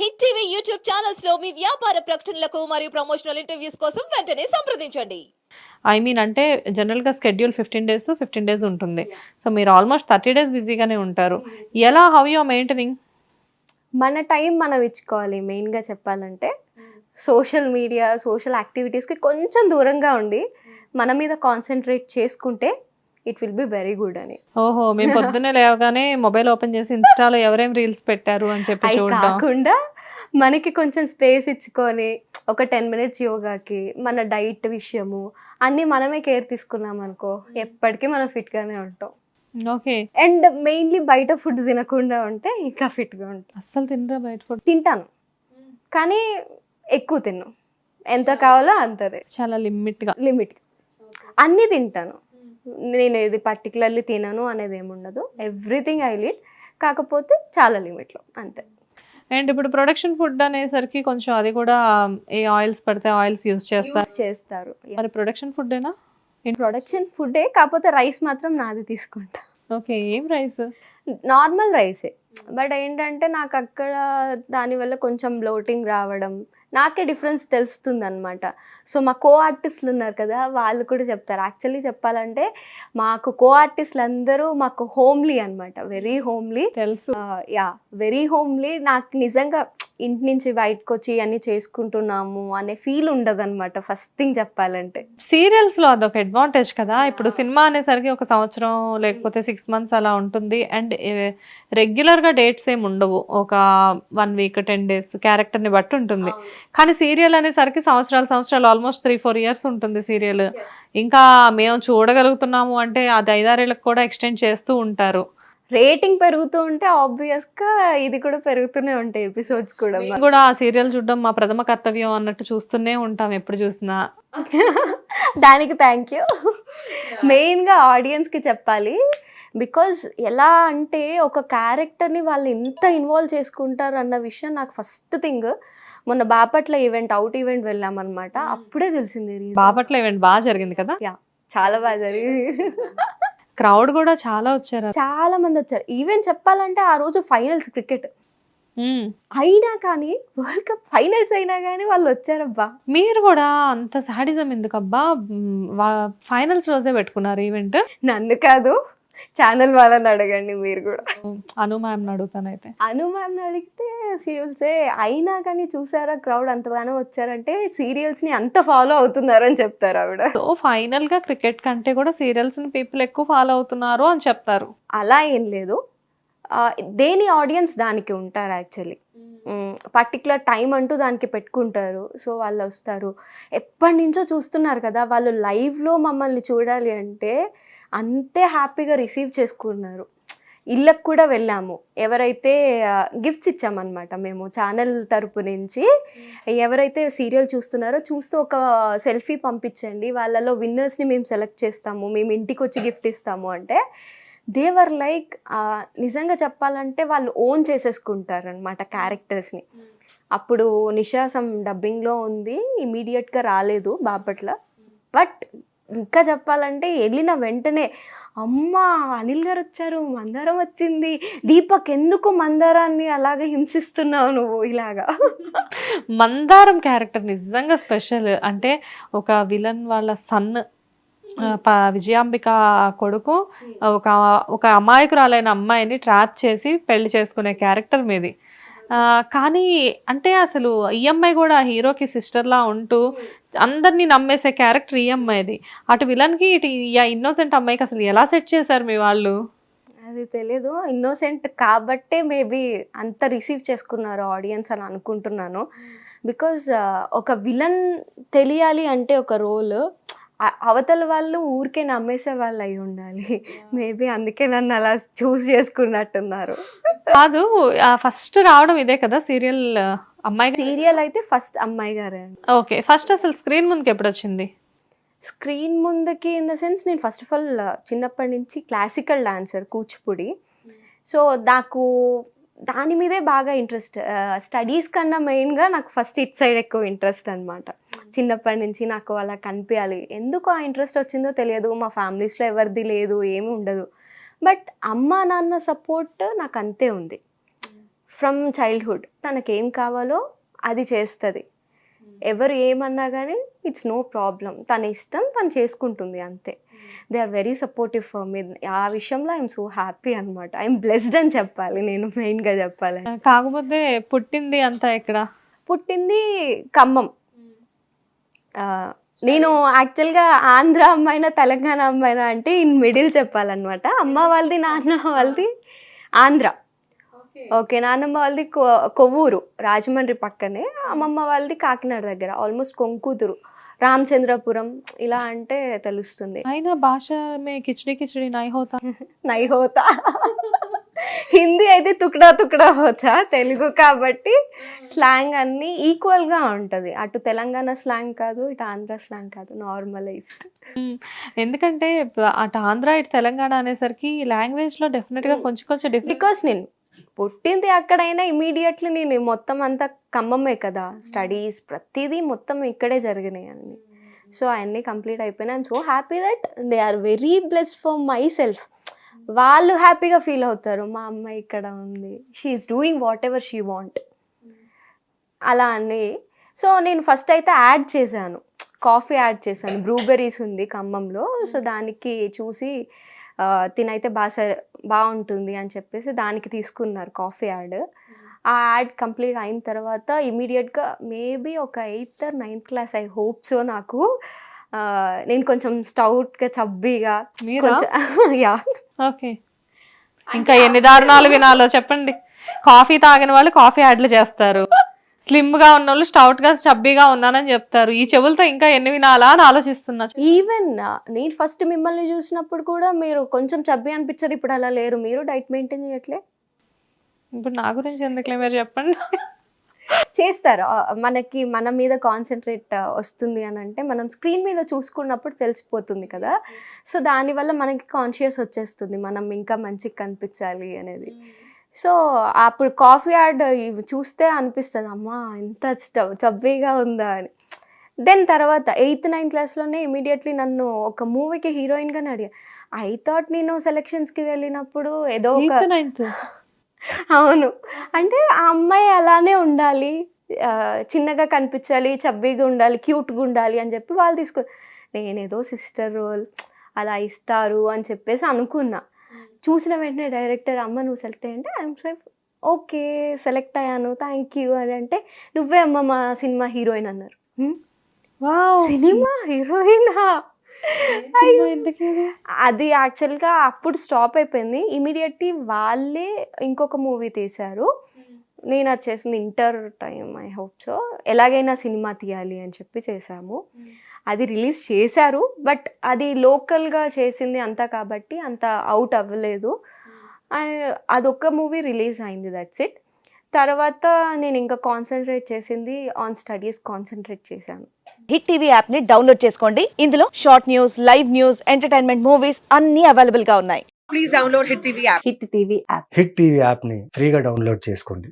Hit TV YouTube ఛానల్స్లో మీ వ్యాపార ప్రకటనలకు మరియు ప్రమోషనల్ ఇంటర్వ్యూస్ కోసం వెంటనే సంప్రదించండి. ఐ మీన్ అంటే జనరల్గా schedule fifteen days fifteen days ఉంటుంది. సో మీరు ఆల్మోస్ట్ థర్టీ డేస్ బిజీగానే ఉంటారు. ఎలా హౌ యూ మెయింటైనింగ్ మన టైం మనం ఇచ్చుకోవాలి మెయిన్గా చెప్పాలంటే. సోషల్ మీడియా సోషల్ యాక్టివిటీస్కి కొంచెం దూరంగా ఉండి మన మీద కాన్సన్ట్రేట్ చేసుకుంటే it will be very good అని. ఓహో మేము పొద్దున్నే లేవగానే మొబైల్ ఓపెన్ చేసి ఇన్స్టాలో ఎవరేం రీల్స్ పెట్టారు అని చెప్పి అవి కాకుండా మనకి కొంచెం స్పేస్ ఇచ్చుకొని ఒక టెన్ మినిట్స్ యోగాకి మన డైట్ విషయము అన్నీ మనమే కేర్ తీసుకున్నాం అనుకో ఎప్పటికీ మనం ఫిట్గానే ఉంటాం. ఓకే. అండ్ మెయిన్లీ బయట ఫుడ్ తినకుండా ఉంటే ఇంకా ఫిట్గా ఉంటాం. అస్సలు తినరా బయట ఫుడ్? తింటాను. కానీ ఎక్కువ తిన్నాను ఎంత కావాలో అంతదే. చాలా లిమిట్గా లిమిట్ అన్నీ తింటాను. నేను ఇది పర్టికులర్లీ తినను అనేది ఏముండదు ఎవ్రీథింగ్ ఐ లీడ్ కాకపోతే చాలా లిమిట్లో అంతే. అండ్ ఇప్పుడు ప్రొడక్షన్ ఫుడ్ అనేసరికి కొంచెం అది కూడా ఏ ఆయిల్స్ పడితే ఆయిల్స్ యూస్ చేస్తారు. చేస్తారు మరి ప్రొడక్షన్ ఫుడ్ ఏనా? ప్రొడక్షన్ ఫుడే కాకపోతే రైస్ మాత్రం నాది తీసుకుంటా. ఓకే ఏం రైస్ నార్మల్ రైసే బట్ ఏంటంటే నాకు అక్కడ దానివల్ల కొంచెం బ్లోటింగ్ రావడం నాకే డిఫరెన్స్ తెలుస్తుంది అనమాట సో మా కో ఆర్టిస్టులు ఉన్నారు కదా వాళ్ళు కూడా చెప్తారు. యాక్చువల్లీ చెప్పాలంటే మాకు కో ఆర్టిస్టులు అందరూ మాకు హోమ్లీ అనమాట వెరీ హోమ్లీ. తెలుసు. Yeah very homely. నాకు నిజంగా ఇంటి నుంచి బయటకు వచ్చి అన్నీ చేసుకుంటున్నాము అనే ఫీల్ ఉండదు అనమాట ఫస్ట్ థింగ్ చెప్పాలంటే. సీరియల్స్లో అదొక అడ్వాంటేజ్ కదా. ఇప్పుడు సినిమా అనేసరికి ఒక సంవత్సరం లేకపోతే సిక్స్ మంత్స్ అలా ఉంటుంది. అండ్ రెగ్యులర్గా డేట్స్ ఏమి ఉండవు. ఒక వన్ వీక్ టెన్ డేస్ క్యారెక్టర్ని బట్టి ఉంటుంది. కానీ సీరియల్ అనేసరికి సంవత్సరాలు సంవత్సరాలు ఆల్మోస్ట్ త్రీ ఫోర్ ఇయర్స్ ఉంటుంది సీరియల్. ఇంకా మేము చూడగలుగుతున్నాము అంటే అది ఐదారేళ్ళకి కూడా ఎక్స్టెండ్ చేస్తూ ఉంటారు. రేటింగ్ పెరుగుతూ ఉంటే ఆబ్వియస్గా ఇది కూడా పెరుగుతూనే ఉంటాయి ఎపిసోడ్స్ కూడా మేము కూడా ఆ సీరియల్ చూడడం మా ప్రథమ కర్తవ్యం అన్నట్టు చూస్తూనే ఉంటాం ఎప్పుడు చూసినా. దానికి థ్యాంక్ యూ మెయిన్గా ఆడియన్స్కి చెప్పాలి. బికాజ్ ఎలా అంటే ఒక క్యారెక్టర్ని వాళ్ళు ఎంత ఇన్వాల్వ్ చేసుకుంటారు అన్న విషయం నాకు ఫస్ట్ థింగ్. మొన్న బాపట్ల ఈవెంట్ అవుట్ ఈవెంట్ వెళ్ళామన్నమాట. అప్పుడే తెలిసింది. బాపట్ల ఈవెంట్ బాగా జరిగింది కదా? చాలా బాగా జరిగింది. క్రౌడ్ కూడా చాలా వచ్చారు. చాలా మంది వచ్చారు. ఈవెన్ చెప్పాలంటే ఆ రోజు ఫైనల్స్ క్రికెట్. అయినా కానీ వరల్డ్ కప్ ఫైనల్స్ అయినా కానీ వాళ్ళు వచ్చారబ్బా. మీరు కూడా అంత సాడిజం ఎందుకబ్బా? ఫైనల్స్ రోజే పెట్టుకున్నారు ఈవెంట్? నన్ను కాదు ఛానల్ వాళ్ళని అడగండి మీరు కూడా. అను మ్యామ్ అడుగుతానైతే. అను మ్యామ్ని అడిగితే సీరియల్సే అయినా కానీ చూసారా క్రౌడ్ అంతగానో వచ్చారంటే సీరియల్స్ని అంత ఫాలో అవుతున్నారని చెప్తారు ఆవిడ. సో ఫైనల్గా క్రికెట్ కంటే కూడా సీరియల్స్ని పీపుల్ ఎక్కువ ఫాలో అవుతున్నారు అని చెప్తారు. అలా ఏం లేదు. దేని ఆడియన్స్ దానికి ఉంటారు యాక్చువల్లీ పర్టికులర్ టైం అంటూ దానికి పెట్టుకుంటారు. సో వాళ్ళు వస్తారు. ఎప్పటి నుంచో చూస్తున్నారు కదా వాళ్ళు లైవ్లో మమ్మల్ని చూడాలి అంటే అంతే హ్యాపీగా రిసీవ్ చేసుకున్నారు. ఇళ్ళకు కూడా వెళ్ళాము. ఎవరైతే గిఫ్ట్స్ ఇచ్చామన్నమాట మేము ఛానల్ తరపు నుంచి ఎవరైతే సీరియల్ చూస్తున్నారో చూస్తూ ఒక సెల్ఫీ పంపించండి. వాళ్ళలో విన్నర్స్ని మేము సెలెక్ట్ చేస్తాము. మేము ఇంటికి వచ్చి గిఫ్ట్ ఇస్తాము అంటే దేవర్ లైక్ నిజంగా చెప్పాలంటే వాళ్ళు ఓన్ చేసేసుకుంటారు అనమాట క్యారెక్టర్స్ని అప్పుడు నిశాసం డబ్బింగ్లో ఉంది ఇమీడియట్గా రాలేదు బాపట్ల. బట్ ఇంకా చెప్పాలంటే వెళ్ళిన వెంటనే అమ్మ అనిల్ గారు వచ్చారు మందారం వచ్చింది దీపక్ ఎందుకు మందారాన్ని అలాగే హింసిస్తున్నావు నువ్వు ఇలాగా? మందారం క్యారెక్టర్ నిజంగా స్పెషల్ అంటే ఒక విలన్ వాళ్ళ సన్ విజయాంబిక కొడుకు ఒక ఒక అమాయకురాలైన అమ్మాయిని ట్రాప్ చేసి పెళ్ళి చేసుకునే క్యారెక్టర్ మీది. కానీ అంటే అసలు ఈ అమ్మాయి కూడా హీరోకి సిస్టర్లా ఉంటూ అందరినీ నమ్మేసే క్యారెక్టర్ ఈ అమ్మాయిది అటు విలన్కి ఇటు ఇన్నోసెంట్ అమ్మాయికి అసలు ఎలా సెట్ చేశారు మీ వాళ్ళు? అది తెలియదు ఇన్నోసెంట్ కాబట్టే మేబీ అంత రిసీవ్ చేసుకున్నారు ఆడియన్స్ అని అనుకుంటున్నాను. బికాజ్ ఒక విలన్ తెలియాలి అంటే ఒక రోల్. అవతల వాళ్ళు ఊరికే నమ్మేసే వాళ్ళు అయి ఉండాలి. మేబీ అందుకే నన్ను అలా చూస్ చేసుకున్నట్టున్నారు. కాదు ఫస్ట్ రావడం ఇదే కదా సీరియల్ అమ్మాయి సీరియల్ అయితే ఫస్ట్ అమ్మాయి గారే ఓకే ఫస్ట్ అసలు స్క్రీన్ ముందుకు ఎప్పుడు వచ్చింది స్క్రీన్ ముందుకి ఇన్ ద సెన్స్ నేను ఫస్ట్ ఆఫ్ ఆల్ చిన్నప్పటి నుంచి క్లాసికల్ డాన్సర్ కూచిపూడి. సో నాకు దాని మీదే బాగా ఇంట్రెస్ట్ స్టడీస్ కన్నా మెయిన్గా నాకు ఫస్ట్ ఇట్ సైడ్ ఎక్కువ ఇంట్రెస్ట్ అనమాట చిన్నప్పటి నుంచి నాకు అలా కనిపించాలి ఎందుకు ఆ ఇంట్రెస్ట్ వచ్చిందో తెలియదు. మా ఫ్యామిలీస్లో ఎవరిది లేదు ఏమీ ఉండదు. బట్ అమ్మ నాన్న సపోర్ట్ నాకు అంతే ఉంది. From childhood. తనకేం కావాలో అది చేస్తుంది. ఎవరు ఏమన్నా కానీ ఇట్స్ నో ప్రాబ్లం. తన ఇష్టం తను చేసుకుంటుంది అంతే. They are very supportive for me. ఆ విషయంలో ఐఎమ్ సో హ్యాపీ అనమాట ఐఎమ్ బ్లెస్డ్ అని చెప్పాలి నేను మెయిన్గా చెప్పాలి కాకపోతే పుట్టింది అంతా ఇక్కడ పుట్టింది ఖమ్మం. నేను యాక్చువల్గా ఆంధ్ర అమ్మాయినా తెలంగాణ అమ్మాయినా అంటే ఇన్ మిడిల్ చెప్పాలన్నమాట. అమ్మ వాళ్ళది నాన్న వాళ్ళది ఆంధ్ర. ఓకే. నాన్నమ్మ వాళ్ళది కొవ్వూరు రాజమండ్రి పక్కనే. అమ్మమ్మ వాళ్ళది కాకినాడ దగ్గర ఆల్మోస్ట్ కొంకూతురు రామచంద్రపురం ఇలా అంటే తెలుస్తుంది. అయినా భాష మే కిచడి కిచడి నై హోతా నై హోతా హిందీ అయితే తుకడా తుకడా హోతా తెలుగు కాబట్టి స్లాంగ్ అన్ని ఈక్వల్గా ఉంటది. అటు తెలంగాణ స్లాంగ్ కాదు ఇటు ఆంధ్ర స్లాంగ్ కాదు నార్మలైజ్డ్ ఎందుకంటే ప- అటు ఆంధ్ర ఇటు తెలంగాణ అనేసరికి లాంగ్వేజ్లో డెఫినెట్గా కొంచెం కొంచెం బికాస్ నేను పుట్టింది అక్కడైనా ఇమీడియట్లీ నేను మొత్తం అంతా ఖమ్మమే కదా. స్టడీస్ ప్రతిదీ మొత్తం ఇక్కడే జరిగినాయి అన్ని. సో అవన్నీ కంప్లీట్ అయిపోయినాయి. I'm so happy that they are very blessed for myself వాళ్ళు హ్యాపీగా ఫీల్ అవుతారు. మా అమ్మాయి ఇక్కడ ఉంది. She is doing whatever she want అలా అని. సో నేను ఫస్ట్ అయితే యాడ్ చేశాను. కాఫీ యాడ్ చేశాను. బ్రూబెరీస్ ఉంది ఖమ్మంలో. సో దానికి చూసి తినైతే బాగా బాగుంటుంది అని చెప్పేసి దానికి తీసుకున్నారు కాఫీ యాడ్ ఆ యాడ్ కంప్లీట్ అయిన తర్వాత ఇమీడియట్గా మేబీ ఒక eighth ninth class I hope so నాకు నేను కొంచెం స్టౌట్గా చబ్బీగా మీరా కొంచెం యా ఓకే ఇంకా ఎన్ని దారుణాలు వినాలో చెప్పండి. కాఫీ తాగిన వాళ్ళు కాఫీ యాడ్లు చేస్తారు. స్లిమ్గా ఉన్న వాళ్ళు స్టౌట్గా చబ్బీగా ఉన్నానని చెప్తారు. ఈ చెవులతో ఇంకా ఎన్ని వినాలా అని ఆలోచిస్తున్నా. ఈవెన్ నేను ఫస్ట్ మిమ్మల్ని చూసినప్పుడు కూడా మీరు కొంచెం చబ్బి అనిపించారు. ఇప్పుడు అలా లేరు. మీరు డైట్ మెయింటైన్ చేయట్లే? ఇప్పుడు నా గురించి ఎందుకులే మీరు చెప్పండి? చేస్తారు. మనకి మన మీద కాన్సన్ట్రేట్ వస్తుంది అని అంటే మనం స్క్రీన్ మీద చూసుకున్నప్పుడు తెలిసిపోతుంది కదా. సో దానివల్ల మనకి కాన్షియస్ వచ్చేస్తుంది. మనం ఇంకా మంచిగా కనిపించాలి అనేది. సో అప్పుడు కాఫీ యాడ్ చూస్తే అనిపిస్తుంది అమ్మా ఎంత చబ్బీగా ఉందా అని. దెన్ తర్వాత ఎయిత్ నైన్త్ క్లాస్లోనే ఇమీడియట్లీ నన్ను ఒక మూవీకి హీరోయిన్గానే అడిగా. ఐ థాట్ నేను సెలక్షన్స్కి వెళ్ళినప్పుడు ఏదో ఒక అవును. అంటే ఆ అమ్మాయి అలానే ఉండాలి. చిన్నగా కనిపించాలి చబ్బీగా ఉండాలి క్యూట్గా ఉండాలి అని చెప్పి వాళ్ళు తీసుకు నేనేదో సిస్టర్ రోల్ అలా ఇస్తారు అని చెప్పేసి అనుకున్నా. చూసిన వెంటనే డైరెక్టర్ అమ్మ నువ్వు సెలెక్ట్ అయ్యంటే ఐఎమ్ సేఫ్ ఓకే సెలెక్ట్ అయ్యాను థ్యాంక్ యూ అని అంటే నువ్వే అమ్మ మా సినిమా హీరోయిన్ అన్నారు. "హ్మ్? వావ్. సినిమా హీరోయినా? అది యాక్చువల్గా అప్పుడు స్టాప్ అయిపోయింది. ఇమీడియట్లీ వాళ్ళే ఇంకొక మూవీ తీశారు. నేను అది చేసింది inter time I hope so. ఎలాగైనా సినిమా తీయాలి అని చెప్పి చేశాము. అది రిలీజ్ చేశారు. బట్ అది లోకల్గా చేసింది అంతా కాబట్టి అంత అవుట్ అవ్వలేదు. అదొక్క మూవీ రిలీజ్ అయింది దట్స్ ఇట్. తర్వాత నేను ఇంకా కాన్సన్ట్రేట్ చేసింది ఆన్ స్టడీస్ కాన్సన్ట్రేట్ చేశాను. హిట్ టీవీ యాప్ని డౌన్లోడ్ చేసుకోండి. ఇందులో short news live news entertainment movies అన్ని అవైలబుల్గా ఉన్నాయి. హిట్ టీవీ యాప్ని ఫ్రీగా డౌన్లోడ్ చేసుకోండి.